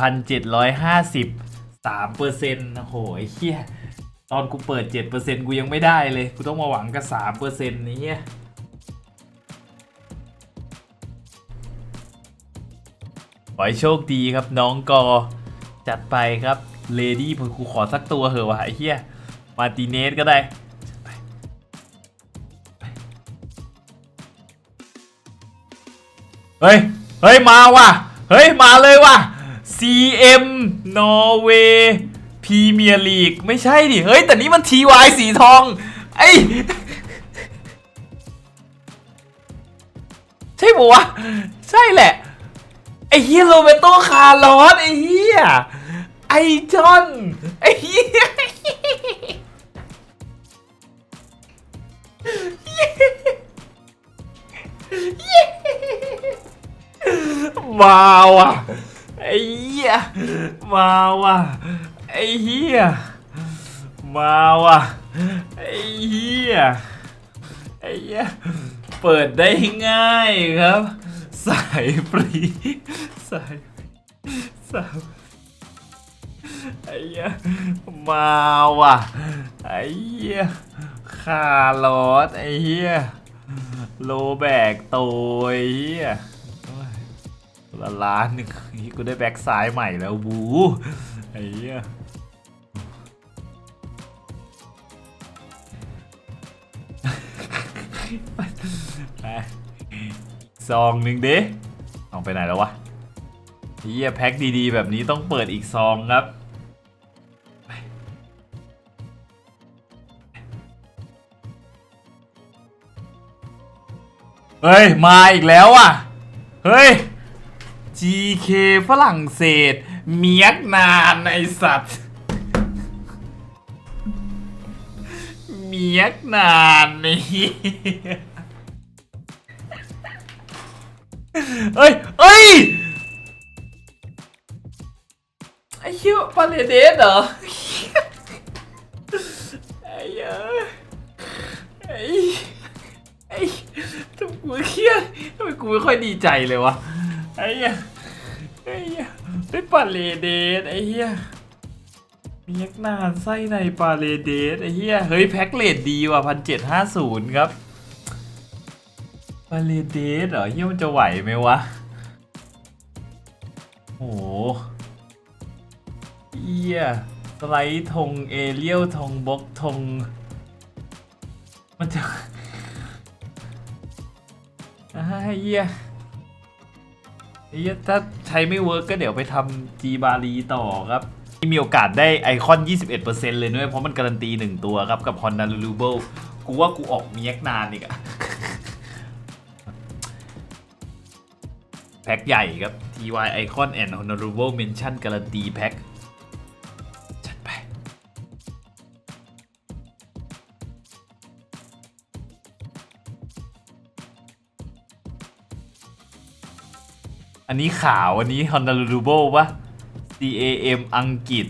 1,750 3เปอร์เซ็นต์โอ้โหไอ้เหี้ยตอนกูเปิด7%กูยังไม่ได้เลย กูต้องมาหวังกับ3เปอร์เซ็นต์นี้ยขอให้โชคดีครับน้องกอ จัดไปครับเลดี้ผมกูขอสักตัวเหอะวะไอ้เหี้ยมาติเนสก็ได้เฮ้ย เฮ้ย มาว่ะ เฮ้ย มาเลยว่ะ CM นอร์เวย์พรีเมียร์ลีกไม่ใช่ดิ เฮ้ย แต่นี่มัน TY สีทอง ไอ้ ใช่ปะวะ ใช่แหละ ไอ้เฮียโรเบโตคาร์ลอสไอ้เฮียไอจอนไอ้เฮียมาว่ะไอ้เฮี ยมาว่ะไอ้เฮียมาว่ะไอ้เฮียไอ้เฮียเปิดได้ง่ายครับ สายปรีสายสายไอ้เหี้ยมาว่ะไอ้เหี้ยคาร์ลอสไอ้เหี้ยโลแบกโตไอ้เหี้ย ละล้านหนึ่งนี่กูได้แบ็กซ้ายใหม่แล้วบูไอ้เหี้ยซองหนึ่งเด้เอาไปไหนแล้ววะเฮียแพ็คดีๆ แบบนี้ต้องเปิดอีกซองครับเฮ้ย มาอีกแล้วอะ เฮ้ย GK ฝรั่งเศส เมียกนานไอสัตว์ เมียกนานนี่เอ้ยเอ้ยไอ้เหี้ยปาเลเดสเหรอไอ้เหี้ยไอ้ไอ้ทำกูเครียดทำไมกูไม่ค่อยดีใจเลยวะไอ้เหี้ย ไอ้เหี้ยได้ปาเลเดสไอ้เหี้ยมียักนานไส้ในปาเลเดสไอ้เหี้ยเฮ้ยแพ็คเลดดีว่ะพันเจ็ดห้าศูนย์ครับปาเลเดสเหรอเฮี้ยมันจะไหวไหมวะโอ้โหเฮียสไลด์ธงเอเลียวธงบกธงมันจะ อ่าเฮียเฮีย ถ้าใช้ไม่เวิร์กก็เดี๋ยวไปทำจีบารีต่อครับมีโอกาสได้ไอคอน 21%เลยด้วยเพราะมันการันตี 1 ตัวครับ กับ Honda r u b l กูว่ากูออกเมียกนานอีกอะแพ็คใหญ่ครับ TY Icon and Honorable Mention การันตีแพ็ค อันนี้ขาวอันนี้ Honorable ปะ CAM อังกฤษ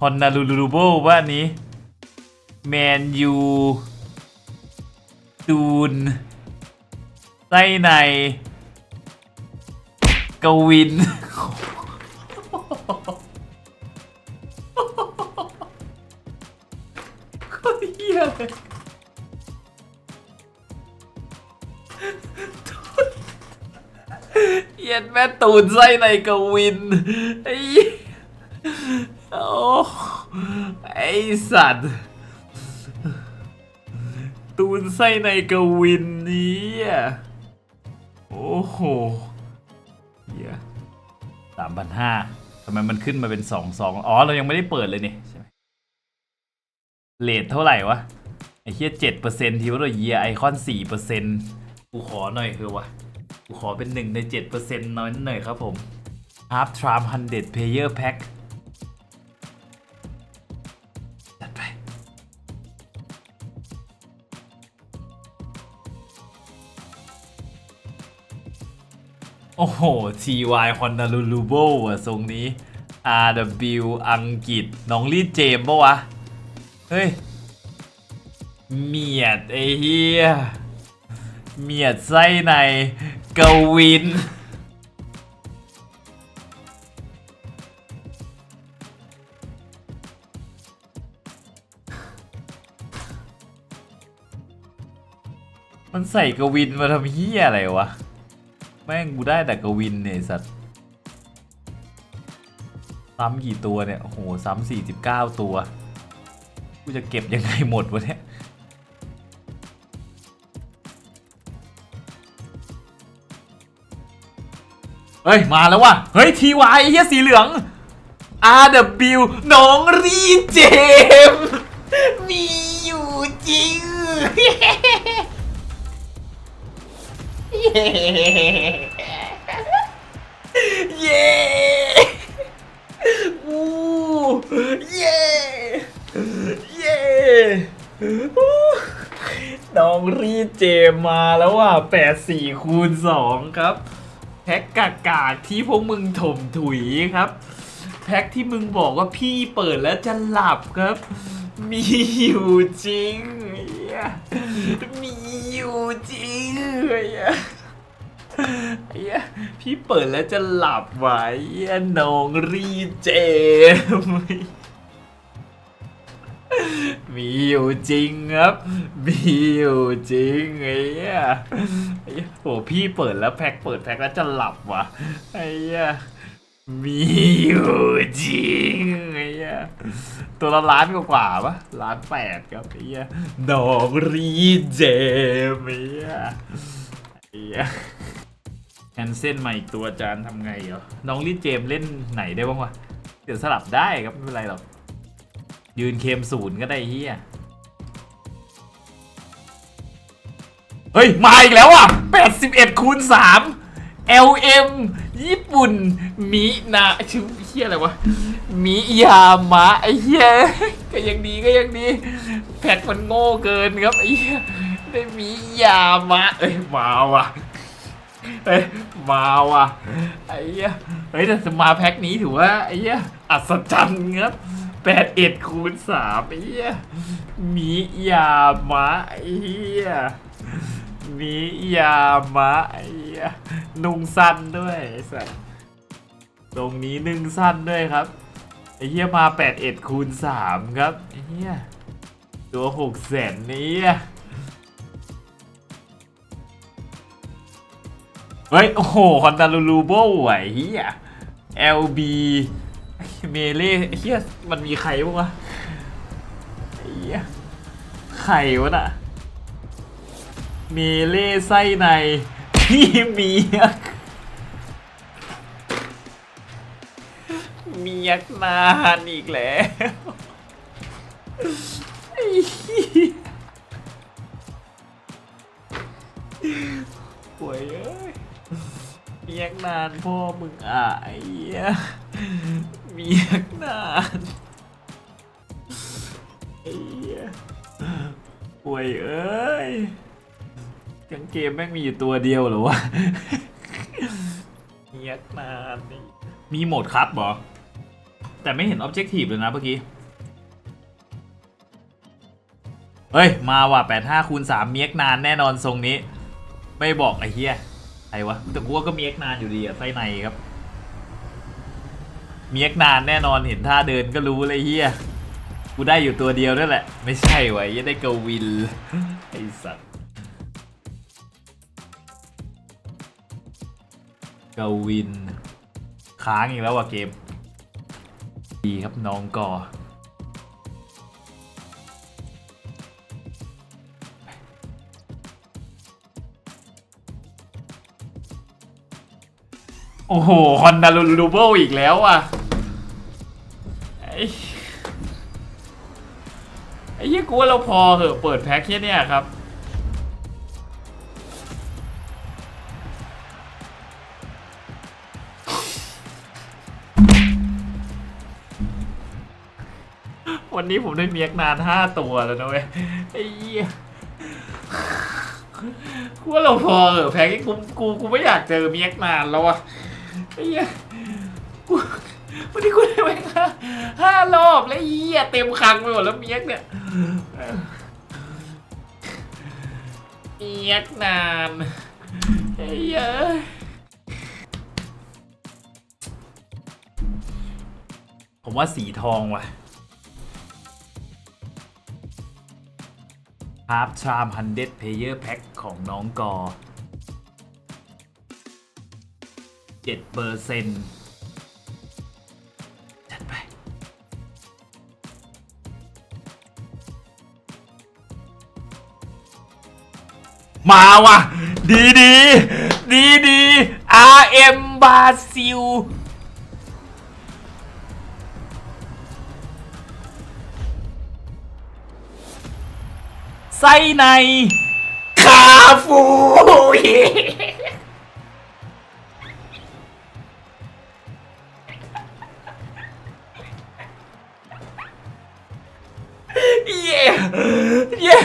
Honorable ปะอันนี้แมนยูจูนไส้ในกวิน โค ตูนไส้ในกวินไอ้เหี้ยโอ้ไอสัตว์ ตูนไส้ในกวินนี้อะโอ้โหเหี้ยสามพันห้าทำไมมันขึ้นมาเป็นสองสองอ๋อ เรายังไม่ได้เปิดเลยนี่ใช่ไหมเลทเท่าไหร่วะ ไอ้เหี้ยเจ็ดเปอร์เซ็นต์ทีว่าเราเยียไอคอนสี่เปอร์เซ็นต์กูขอหน่อยคือวะ ขอเป็นหนึ่งในเจ็ดเปอร์เซ็นต์น้อยหน่อยครับผม Half Tram 100 Player Pack จัดไป โอ้โห TY Honolulu b o อะทรงนี้ RW อังกฤษ น้องลีดเจมส์ปะวะ เฮ้ย เมียดไอ้เฮียเมียดไส้ใน กวิน มันใส่กวินมาทำเฮียอะไรวะ แม่งกูได้แต่กวินเนี่ยไอ้สัตว์ ซ้ำกี่ตัวเนี่ย โอ้โห ซ้ำสี่สิบเก้าตัว กูจะเก็บยังไงหมดวะเนี่ย เฮ้ย มาแล้วว่ะ เฮ้ยทีวายเฮียสีเหลือง RW น้องรีเจมส์มีอยู่จริง เย้อู้เย้เย้อู้น้องรีเจมมาแล้วว่ะ84คูณ2ครับ แพ็กกากากๆที่พวกมึงถมถุยครับ แพ็กที่มึงบอกว่าพี่เปิดแล้วจะหลับครับ มีอยู่จริง มีอยู่จริงเหี้ยอ้ยพี่เปิดแล้วจะหลับไว้เหี้ยน้องรีเจม มีอยู่จริงครับ มีอยู่จริงไอ้เหี้ยไอ้เหี้ยโหพี่เปิดแล้วแพ็คเปิดแพ็คแล้วจะหลับวะไอ้เหี้ยมีอยู่จริงไอ้เหี้ยตัวละล้านกว่าๆปะล้านแปดครับไอ้เหี้ยน้องรีเจมไอ้เหี้ยไอ้เหี้ยแคนเซิลมาอีกตัวจารย์ทำไงเหรอน้องลีเจมเล่นไหนได้บ้างวะเดี๋ยวสลับได้ครับไม่เป็นไรหรอก ยืนเคมศูนย์ก็ได้เฮียเฮ้ย มาอีกแล้วอะ 81คูณ3 LM ญี่ปุ่น มินาชื่อเฮียอะไรวะ มิยามะ ไอ้เฮียก็ยังดีก็ยังดี แพทมันโง่เกินครับ ไอ้เฮียได้มิยามะ เอ้ย มาว่ะเฮ้ยมาว่ะไอ้เหี้ยเฮ้ยแต่มาแพ็คนี้ถือว่าไอ้เหี้ยอัศจรรย์ครับ แปดเอ็ดคูณสามเหี้ยมียามะเหี้ยมียามะเหี้ยนุ่งสั้นด้วยไอ้สัสตรงนี้นึ่งสั้นด้วยครับไอ้เหี้ยมาแปดเอ็ดคูณสามครับไอ้เหี้ยตัวหกแสนนี้เฮ้ย โอ้โหฮอนดาลูลูโบไหวเฮีย LB เมเล่เฮียมันมีใครบ้างวะเฮียใครวะน่ะ เมเล่ไส้ในพี่เมียกเมียกนานอีกแล้วไอ้หี้ยป่วยเอ้ยเมียกนานพ่อมึงอะไอ้ เหี้ยเมียกนานไอ้เหี้ยป่วยเอ้ยกางเกมแม่งมีอยู่ตัวเดียวเหรอวะเมียกนานนี่มีโหมดครับเหรอแต่ไม่เห็นออบเจกตีฟเลยนะเมื่อกี้ เฮ้ย มาว่ะ85คูณ3เมียกนานแน่นอนทรงนี้ ไม่บอกไอ้เหี้ยใครวะแต่กูว่าก็มีเอ็กนานอยู่ดีอะไส้ในครับ มีเอ็กนานแน่นอนเห็นท่าเดินก็รู้เลยเฮียกูได้อยู่ตัวเดียวนั่นแหละ ไม่ใช่วะยังได้กวินไอสัตว์กวิน ค้างอีกแล้วว่ะเกม ดีครับน้องก่อโอ้โห ฮอนดาลูลูเบิลอีกแล้วอะ ไอ้ยี่กูว่าเราพอเหอะเปิดแพ็คแค่เนี้ครับ วันนี้ผมได้เมียกนานห้าตัวแล้วนะเว้ยไอ้ยี่กูว่าเราพอเหอะแพ็คกูกูกูไม่อยากเจอเมียกนานแล้วอะไอ้ยี่กู วันนี้กูได้ไปห้าห้ารอบแล้วเหี้ยเต็มคังไปหมดแล้วเมียกเนี่ยเมียกนานเหี้ยผมว่าสีทองว่ะฮาร์ปชามฮันเดเพเยอร์แพ็คของน้องกอเจ็ดเปอร์เซ็นต์ มาว่ะ ดีดีดีดี RM บาซิลไส้ในคาฟูเย้เย้เย้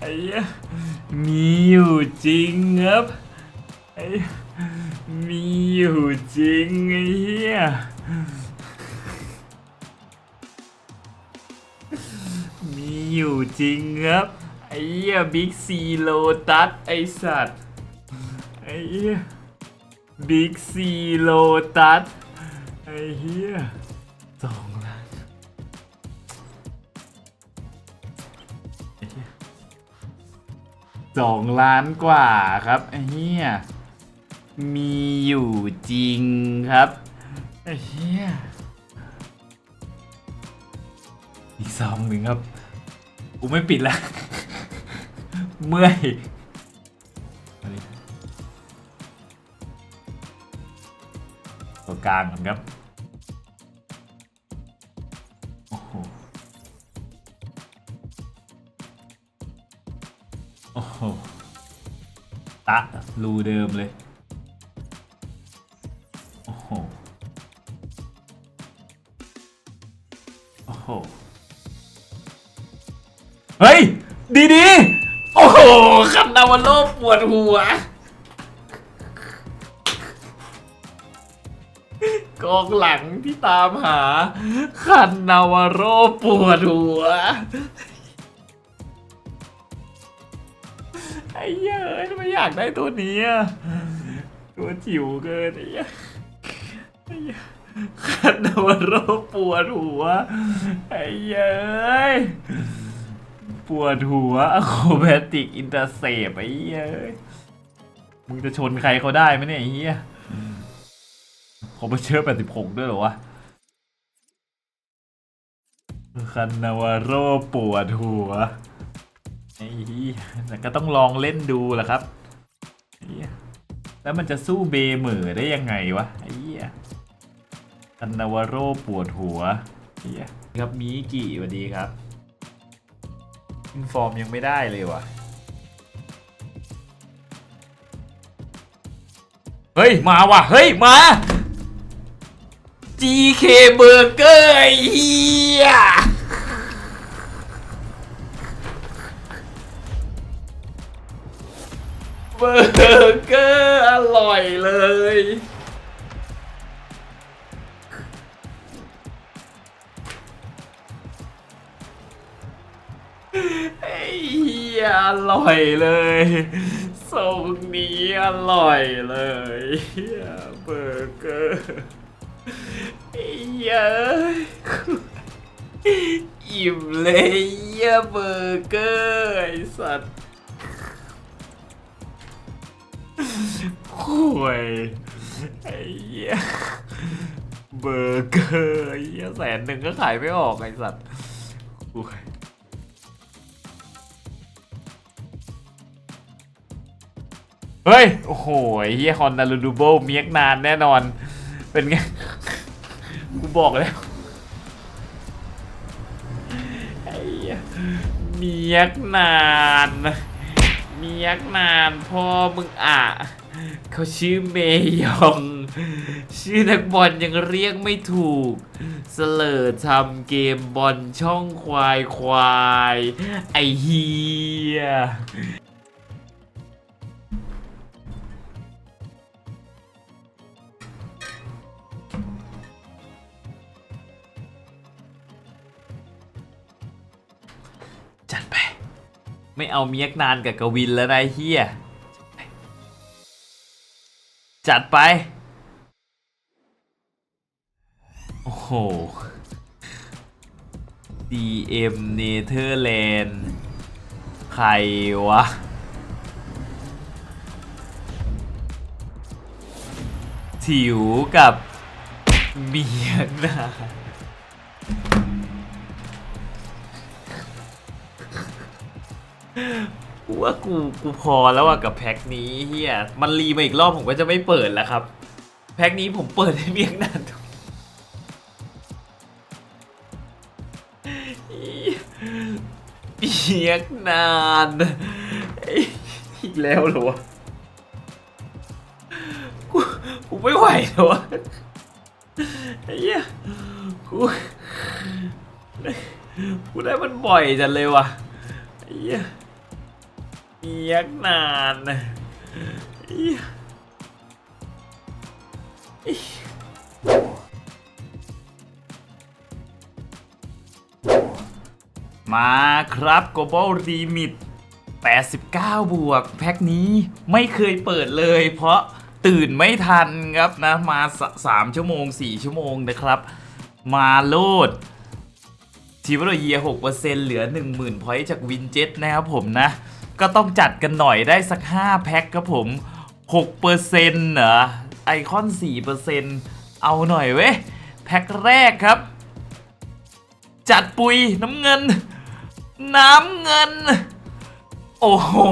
ไอ้ยมีอยู่จริงครับไอ้มีอยู่จริงไอ้เหี้ยมีอยู่จริงครับไอ้เหี้ยบิ๊กซีโลตัสไอสัตว์ไอ้เหี้ยบิ๊กซีโลตัสไอ้เหี้ยสอง สองล้านกว่าครับไอ้เหี้ยมีอยู่จริงครับไอ้เหี้ยอีกซองหนึ่งครับ กูไม่ปิดแล้วเมื่อยมาดิตัวกลางก่อนครับ ตะรูเดิมเลย โอ้โห โอ้โห เฮ้ย ดีดีโอ้โหคันนาวาโลปวดหัวกองหลังที่ตามหา คันนาวาโรปวดหัว ไอ้เยอ้ยทำไมอยากได้ตัวนี้อะตัวจิ๋วเกินไอ้เยไอ้เหี้ยคันนาวโรปวดหัวไอ้เยอ้ยปวดหัวอะโคแบติกอินเตอร์เซปไอ้เยอ้ยมึงจะชนใครเขาได้ไหมเนี่ยไอ้เหี้ยเขาไปเชื่อ86 ด้วยเหรอวะคันนาวาโรปวดหัว ไอ้แต่ก็ต้องลองเล่นดูแหละครับ แล้วมันจะสู้เบเหมือได้ยังไงวะไอ้เหี้ยคันนาวโรปวดหัวไอ้เหี้ยครับมีกี่สวัสดีครับอินฟอร์มยังไม่ได้เลยวะเฮ้ย มาว่ะ เฮ้ย มา GK Burger เฮีย อร์เกอร์อร่อยเลย ไอ้เหี้ยอร่อยเลยทรงนี้อร่อยเลยเฮียเบอร์เกอร์ไอ้เหี้ยอิ่มเลยเฮียเบอร์เกอร์ไอสัตว์ โอ้ยไอ้เหี้ยเบอร์เกอร์ไอ้เหี้ยแสนหนึ่งก็ขายไม่ออกไอ้สัตว์โอ้ยเฮ้ย โอ้โหเฮียฮอนนารูดูโบเมียกนานแน่นอน เป็นไง กูบอกแล้วไอ้เฮียเมียกนาน เมียกนานพ่อมึงอะ เขาชื่อเมยอง ชื่อนักบอลยังเรียกไม่ถูก เสลอทำเกมบอลช่องควายควาย ไอเฮียจัดไป ไม่เอาเมียกนานกับกวินแล้วนะไอเฮีย จัดไป โอ้โห DM Netherland ใครวะ ถิวกับเมียนา กูว่ากูกูพอแล้วอะกับแพ็คนี้เฮียมันรีมาอีกรอบผมก็จะไม่เปิดแล้วครับ แพ็คนี้ผมเปิดให้เมียงนานเมียกนานอีกแล้วเหรอวะกูกูไม่ไหวแล้ววะไอ้เหี้ยกูกูได้มันบ่อยจังเลยวะไอ้เหี้ย เอียกนานมาครับ Global Remit 89 บวก แพ็คนี้ไม่เคยเปิดเลย เพราะตื่นไม่ทันครับนะ มาส3ชั่วโมง 4 ชั่วโมงนะครับ มาโลดทีวโรเยีย6%เหลือ 10,000 พอยต์จากวินเจ็ตนะครับผมนะ ก็ต้องจัดกันหน่อยได้สัก 5 แพ็คครับผม 6%เเหรอไอคอน 4%เอาหน่อยเว้ย แพ็คแรกครับ จัดปุยน้ำเงิน น้ำเงิน โอ้โห้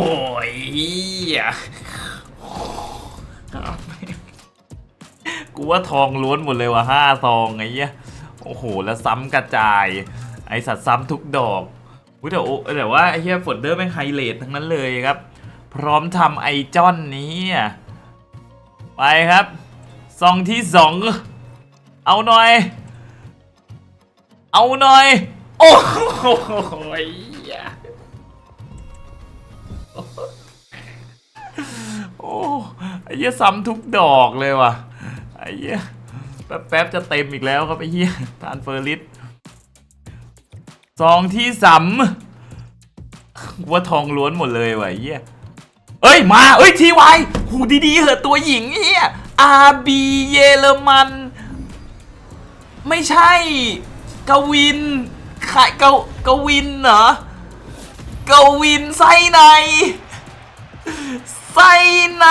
กูว่าทองล้วนหมดเลยว่ะห้าทองไอ้เหี้ยโอ้โห แล้วซ้ำกระจาย ไอสัตว์ซ้ำทุกดอก อุ๊ยแต่โอ้แต่ว่าไอ้เฮียฝนเดอร์แม่งไฮเลททั้งนั้นเลยครับ พร้อมทำไอจอนนี้ไปครับซองที่สองเอาหน่อย เอาหน่อย โอ้โหเหี้ยโอ้ไอ้เหี้ยซ้ำทุกดอกเลยว่ะไอ้เหี้ยแป๊บๆจะเต็มอีกแล้วครับไอ้เหี้ยทานเฟอร์ลิส ซองที่สามว่าทองล้วนหมดเลยว่ะเหี้ยเอ้ยมา เอ้ยทีวายหูดีๆเหอะตัวหญิงเหี้ยอาบีเยอรมัน ไม่ใช่กวินขายเกากวินเหรอกวินไส้ในไส้ใน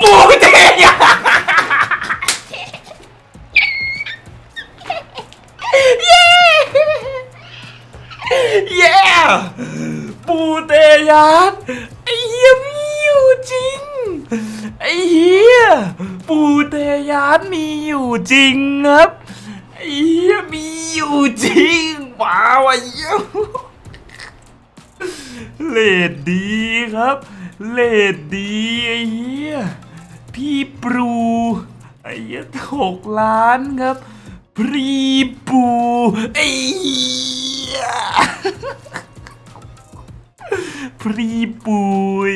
ปูเทียเย้ เย้ปูเตยันไอ้เหี้ยมีอยู่จริง ไอ้เหี้ยปูเตยันมีอยู่จริงครับไอ้เหี้ยมีอยู่จริงว้าวไอ้เหี้ยเลดดีครับเลดดีไอ้เหี้ยพี่ปรูไอ้เหี้ยหกล้านครับ พรีปูไอ้เฮีย พรีปุย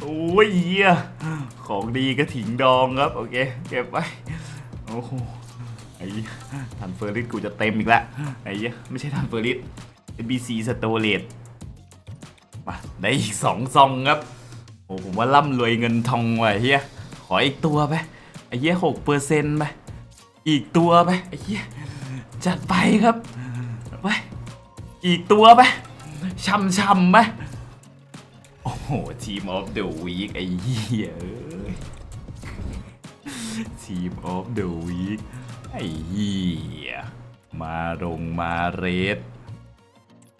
โอ้ยเหี้ยของดีกระถิ่งดองครับ โอเค เก็บไว้โอ้โหไอ้เหี้ยทันเฟอร์ริสกูจะเต็มอีกแล้วไอ้ไม่ใช่ทันเฟอร์ริส NBC สโตเลตมาได้อีกสองซองครับ โอ้ผมว่าร่ำรวยเงินทองว่ะเฮียขออีกตัวไปไอ้เฮียหกเปอร์เซ็นต์ไปอีกตัวไปไอ้เฮียจัดไปครับไป อีกตัวไปช่ำช่ำๆไปโอ้โหทีมออฟเดอะวีคไอ้เหี้ยอ้ยทีมออฟเดอะวีคไอ้เหี้ยมาลงมาเรด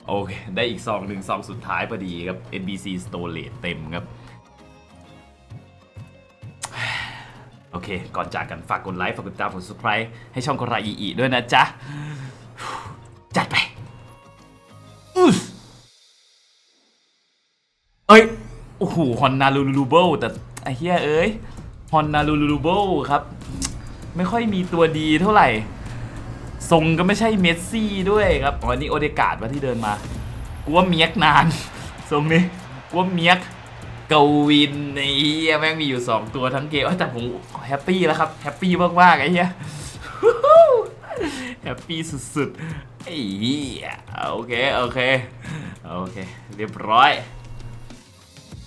โอเค ได้อีกซองหนึ่งซองสุดท้ายพอดีครับ NBC Storage เต็มครับ โอเค ก่อนจากกันฝากกดไลค์ ฝากกดติดตามฝากด subscribe ให้ช่องกราอีอีด้วยนะจ๊ะ โหฮอนนาลูลูเบิลแต่ไอ้เหี้ยเอ้ยฮอนนาลูลูเบิลครับ ไม่ค่อยมีตัวดีเท่าไหร่ ทรงก็ไม่ใช่เมสซี่ด้วยครับอ๋อนี่โอเดกาดว่าที่เดินมา กูว่าเมียกนาน ทรงนี้กูว่าเมียกกวินไอ้เหี้ยแม่งมีอยู่ 2 ตัวทั้งเกมแต่ผมแฮปปี้แล้วครับแฮปปี้มากๆไอ้เหี้ยแฮปปี้สุดๆไอ้เหี้ยโอเค โอเค โอเค เรียบร้อย